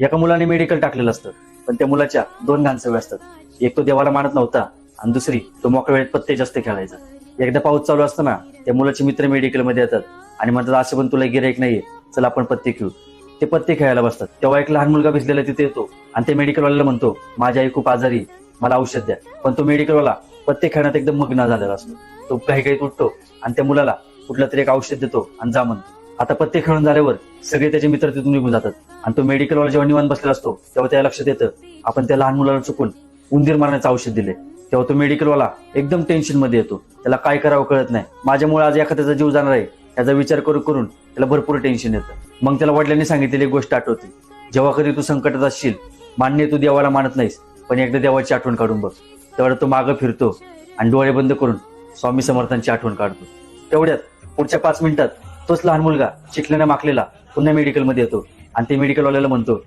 एका मुलाने मेडिकल टाकलेलं असतं पण त्या मुलाच्या दोन घाण असतात. एक तो देवाला मानत नव्हता आणि दुसरी तो मोकळ्या वेळेत पत्ते जास्त खेळायचा. एकदा पाऊस चालू असताना त्या मुलाचे मित्र मेडिकलमध्ये येतात आणि म्हणतात असं पण तुला गिरायक नाहीये चल आपण पत्ते खेळू. ते पत्ते खेळायला बसतात. तेव्हा एक लहान मुलगा भिजलेला तिथे येतो आणि ते मेडिकलवाल्याला म्हणतो माझी आई खूप आजारी मला औषध द्या. पण तो मेडिकलवाला पत्ते खेळण्यात एकदम मग्न झालेला असतो. तो काही काही तुटतो आणि त्या मुलाला कुठलं तरी एक औषध देतो आणि जा म्हणतो. आता पत्ते खेळून झाल्यावर सगळे त्याचे मित्र तिथून निघून जातात. आणि तो मेडिकलवाला जेव्हा निवांत बसलेला असतो तेव्हा त्याला लक्षात येतं आपण त्या लहान मुलाला चुकून उंदीर मारण्याचं औषध दिले तेव्हा तो मेडिकलवाला एकदम टेन्शनमध्ये येतो. त्याला काय करावं कळत नाही. माझ्यामुळे आज एखाद्याचा जीव जाणार आहे याचा विचार करून करून त्याला भरपूर टेन्शन येतं. मग त्याला वडिलांनी सांगितलेली एक गोष्ट आठवते. जेव्हा कधी तू संकटात असशील मान्य तू देवाला मानत नाहीस पण एकदा देवाची आठवण काढून बघ. तेवढा तो मागं फिरतो आणि डोळे बंद करून स्वामी समर्थांची आठवण काढतो. तेवढ्यात पुढच्या पाच मिनिटात तोच लहान मुलगा चिखल्याने माखलेला पुन्हा मेडिकलमध्ये येतो. आणि ते मेडिकलवाल्याला म्हणतो